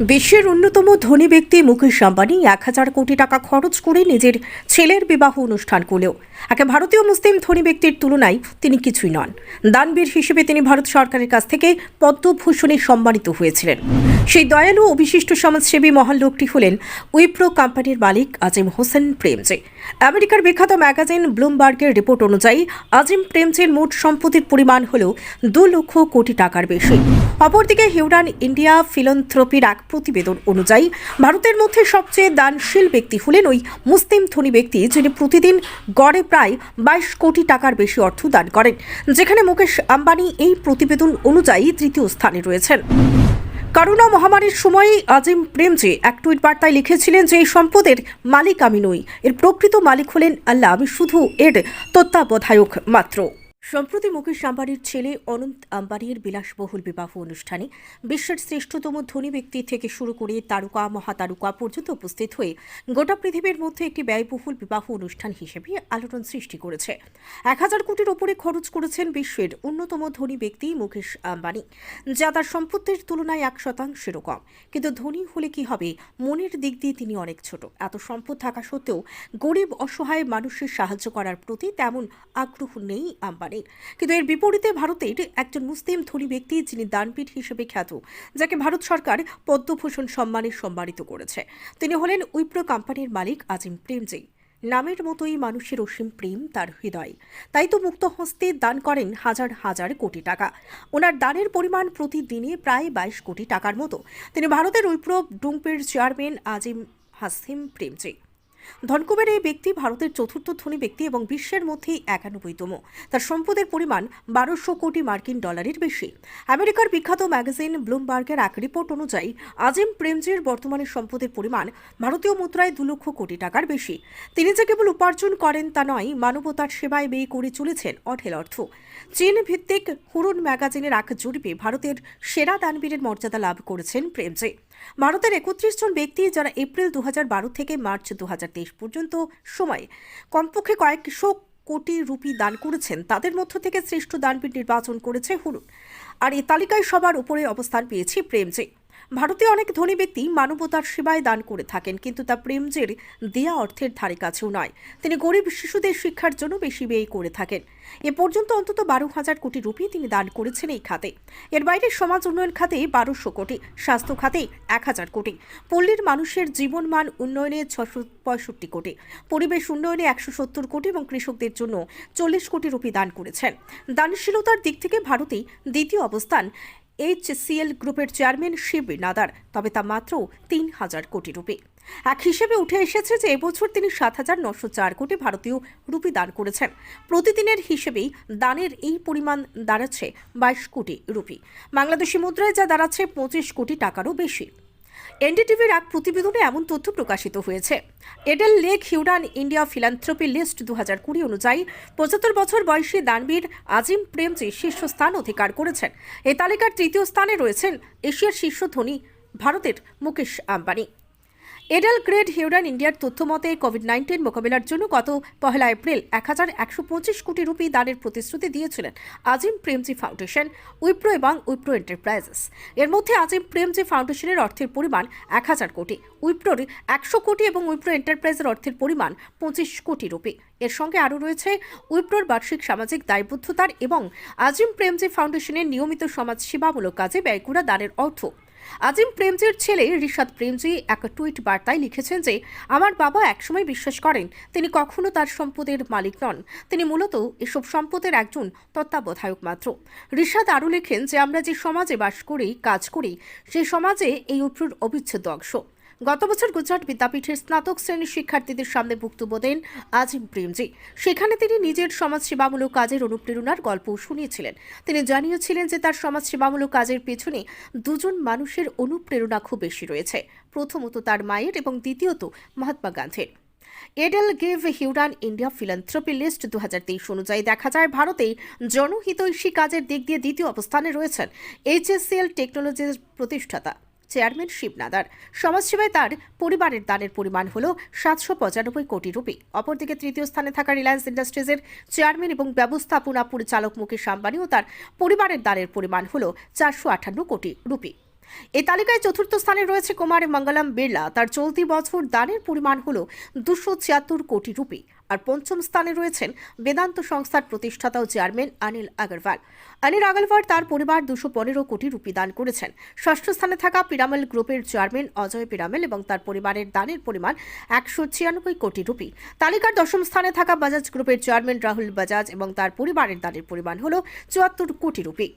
বিশ্বের অন্যতম ধনী ব্যক্তি মুকেশ আম্বানি এক হাজার কোটি টাকা খরচ করে নিজের ছেলের বিবাহ অনুষ্ঠান করলেও একে ভারতীয় মুসলিম ধনী ব্যক্তির তুলনায় তিনি কিছুই নন। দানবীর হিসেবে তিনি ভারত সরকারের কাছ থেকে পদ্মভূষণে সম্মানিত হয়েছিলেন। সেই দয়ালু ও বিশিষ্ট সমাজসেবী মহান লোকটি হলেন উইপ্রো কোম্পানির মালিক আজিম হোসেন প্রেমজে। আমেরিকার বিখ্যাত ম্যাগাজিন ব্লুমবার্গের রিপোর্ট অনুযায়ী, আজিম প্রেমজের মোট সম্পত্তির পরিমাণ হল দু লক্ষ কোটি টাকার বেশি। অপরদিকে হিউডান ইন্ডিয়া ফিলন্থ্রপির এক প্রতিবেদন অনুযায়ী, ভারতের মধ্যে সবচেয়ে দানশীল ব্যক্তি হলেন ওই মুসলিম ধনী ব্যক্তি যিনি প্রতিদিন গড়ে প্রায় বাইশ কোটি টাকার বেশি অর্থ দান করেন। যেখানে মুকেশ আম্বানি এই প্রতিবেদন অনুযায়ী তৃতীয় স্থানে রয়েছেন। করোনা মহামারীর সময় আজিম প্রেমজি এক টুইট বার্তায় লিখেছিলেন যে, এই সম্পদের মালিক আমি নই। এর প্রকৃত মালিক হলেন আল্লাহ। আমি শুধু এর তত্ত্বাবধায়ক মাত্র। সম্প্রতি মুকেশ আম্বানির ছেলে অনন্ত আম্বানির বিলাসবহুল বিবাহ অনুষ্ঠানে বিশ্বের শ্রেষ্ঠতম ধনী ব্যক্তি থেকে শুরু করে তারকা, মহাতারকা পর্যন্ত উপস্থিত হয়ে গোটা পৃথিবীর মধ্যে একটি ব্যয়বহুল বিবাহ অনুষ্ঠান হিসেবে আলোড়ন সৃষ্টি করেছে। এক হাজার কোটির ওপরে খরচ করেছেন বিশ্বের অন্যতম ধনী ব্যক্তি মুকেশ আম্বানি, যা তার সম্পত্তির তুলনায় এক শতাংশেরও কম। কিন্তু ধনী হলে কি হবে? মনের দিক দিয়ে তিনি অনেক ছোট। এত সম্পদ থাকা সত্ত্বেও গরিব, অসহায় মানুষের সাহায্য করার প্রতি তেমন আগ্রহ নেই আম্বানির কিন্তু এর বিপরীতে ভারতের একজন মুসলিম ধনী ব্যক্তি যিনি দানপীঠ হিসেবে খ্যাত, যাকে ভারত সরকার পদ্মভূষণ সম্মানে সম্মানিত করেছে। তিনি হলেন উইপ্রো কোম্পানির মালিক আজিম প্রেমজি। নামের মতোই মানুষের অসীম প্রেম তার হৃদয়। তাই তো মুক্ত হস্তে দান করেন হাজার হাজার কোটি টাকা। ওনার দানের পরিমাণ প্রতিদিনে প্রায় বাইশ কোটি টাকার মতো। তিনি ভারতের উইপ্রো ডুংপের চেয়ারম্যান আজিম হাসিম প্রেমজি। ধনকুবের এই ব্যক্তি ভারতের চতুর্থ ধনী ব্যক্তি এবং বিশ্বের মধ্যে একানব্বইতম। তার সম্পদের পরিমাণ বারোশো কোটি মার্কিন ডলারের বেশি। আমেরিকার বিখ্যাত ম্যাগাজিন ব্লুমবার্গের এক রিপোর্ট অনুযায়ী, আজিম প্রেমজির বর্তমানে সম্পদের পরিমাণ ভারতীয় মুদ্রায় দু লক্ষ কোটি টাকার বেশি। তিনি যে কেবল উপার্জন করেন তা নয়, মানবতার সেবায় ব্যয় করে চলেছেন অঢেল অর্থ। চীন ভিত্তিক হুরুন ম্যাগাজিনের এক জরিপে ভারতের সেরা দানবীরের মর্যাদা লাভ করেছেন প্রেমজি। ভারতের একত্রিশ জন ব্যক্তি যারা এপ্রিল দু হাজার বারো থেকে মার্চ দু হাজার পর্যন্ত সময়ে। কমপক্ষে কয়েকশো কোটি রুপি দান করেছেন। তাদের মধ্য থেকে শ্রেষ্ঠ দানবীর নির্বাচন করেছে হুরুন। আর এ তালিকায় সবার উপরে অবস্থান পেয়েছে প্রেমজি ভারতীয় অনেক ধনী ব্যক্তি মানবতার সেবায় দান করে থাকেন, কিন্তু তা প্রেমজের দেয়া অর্থের ধারে কাছেও নয়। তিনি গরিব শিশুদের শিক্ষার জন্য বেশি ব্যয় করে থাকেন। এ পর্যন্ত অন্তত বারো হাজার কোটি রুপি তিনি দান করেছেন এই খাতে। এর বাইরে সমাজ উন্নয়ন খাতে বারোশো কোটি, স্বাস্থ্য খাতে এক হাজার কোটি, পল্লীর মানুষের জীবনমান উন্নয়নে ছশো পঁয়ষট্টি কোটি, পরিবেশ উন্নয়নে একশো সত্তর কোটি এবং কৃষকদের জন্য চল্লিশ কোটি রুপি দান করেছেন। দানশীলতার দিক থেকে ভারতে দ্বিতীয় অবস্থান এইচসিএল গ্রুপের চেয়ারম্যান শিব নাদার, তবে তা মাত্র তিন হাজার কোটি রুপি। এক হিসেবে উঠে এসেছে যে এবছর তিনি সাত হাজার নশো চার কোটি ভারতীয় রুপি দান করেছেন। প্রতিদিনের হিসেবেই দানের এই পরিমাণ দাঁড়াচ্ছে বাইশ কোটি রুপি। বাংলাদেশি মুদ্রায় যা দাঁড়াচ্ছে পঁচিশ কোটি টাকারও বেশি। এনডিটিভির এক প্রতিবেদনে এমন তথ্য প্রকাশিত হয়েছে। EdelGive Hurun India philanthropy list দু হাজার কুড়ি অনুযায়ী পঁচাত্তর বছর বয়সী দানবীর আজিম প্রেমজি শীর্ষস্থান অধিকার করেছেন। এ তালিকার তৃতীয় স্থানে রয়েছেন এশিয়ার শীর্ষ ধনী ভারতের Mukesh Ambani. EdelGive Hurun ইন্ডিয়ার তথ্য মতে কোভিড নাইন্টিন মোকাবিলার জন্য গত পহেলা এপ্রিল এক হাজার একশো পঁচিশ কোটি রুপি দানের প্রতিশ্রুতি দিয়েছিলেন আজিম প্রেমজি ফাউন্ডেশন, উইপ্রো এবং উইপ্রো এন্টারপ্রাইজেস। এর মধ্যে আজিম প্রেমজি ফাউন্ডেশনের অর্থের পরিমাণ এক হাজার কোটি, উইপ্রোর একশো কোটি এবং উইপ্রো এন্টারপ্রাইজের অর্থের পরিমাণ পঁচিশ কোটি রুপি। এর সঙ্গে আরও রয়েছে উইপ্রোর বার্ষিক সামাজিক দায়বদ্ধতার এবং আজিম প্রেমজি ফাউন্ডেশনের নিয়মিত সমাজ সেবামূলক কাজে ব্যয় করা দানের অর্থ। আজিম প্রেমজির ছেলে ঋষাদ প্রেমজি এক টুইট বার্তায় লিখেছেন যে, আমার বাবা একসময় বিশ্বাস করেন, তিনি কখনো তার সম্পদের মালিক নন। তিনি মূলত এসব সম্পদের একজন তত্ত্বাবধায়ক মাত্র। ঋষাদ আরও লেখেন যে, আমরা যে সমাজে বাস করি, কাজ করি সেই সমাজে এই উপ্রুর অবিচ্ছেদ্য অংশ। গত বছর গুজরাট বিদ্যাপীঠের স্নাতক শ্রেণির শিক্ষার্থীদের সামনে বক্তব্য দেন আজিম প্রেমজি। সেখানে তিনি নিজের সমাজসেবামূলক কাজের অনুপ্রেরণার গল্প শুনিয়েছিলেন। তিনি জানিয়েছিলেন যে তার সমাজসেবামূলক কাজের পেছনে দুজন মানুষের অনুপ্রেরণা খুব বেশি রয়েছে। প্রথমত তার মায়ের এবং দ্বিতীয়ত মহাত্মা গান্ধীর। EdelGive Hurun India philanthropy list দু হাজার তেইশ অনুযায়ী দেখা যায়, ভারতে জনহিতৈষী কাজের দিক দিয়ে দ্বিতীয় অবস্থানে রয়েছেন এইচএসসিএল টেকনোলজির প্রতিষ্ঠাতা। চেয়ারম্যান শিবনাদার। সমাজসেবায় তার পরিবারের দানের পরিমাণ হল সাতশো পঁচানব্বই কোটি রুপি। অপরদিকে তৃতীয় স্থানে থাকা রিলায়েন্স ইন্ডাস্ট্রিজের চেয়ারম্যান এবং ব্যবস্থাপনা পরিচালক মুকেশ আম্বানি ও তার পরিবারের দানের পরিমাণ হল চারশো আটান্ন কোটি রুপি। এই তালিকায় চতুর্থ স্থানে রয়েছে কুমার মঙ্গলম বিড়লা। তার চলতি বছর দানের পরিমাণ হল দুশো ছিয়াত্তর কোটি রুপি। আর পঞ্চম স্থানে রয়েছেন বেদান্ত সংস্থার প্রতিষ্ঠাতা ও চেয়ারম্যান অনিল আগরওয়াল। অনিল আগরওয়াল তার পরিবার দুশো পনেরো কোটি রুপি দান করেছেন। ষষ্ঠ স্থানে থাকা পিরামেল গ্রুপের চেয়ারম্যান অজয় পিরামেল এবং তার পরিবারের দানের পরিমাণ একশো ছিয়ানব্বই কোটি রুপি। তালিকার দশম স্থানে থাকা বাজাজ গ্রুপের চেয়ারম্যান রাহুল বাজাজ এবং তার পরিবারের দানের পরিমাণ হল চুয়াত্তর কোটি রুপি।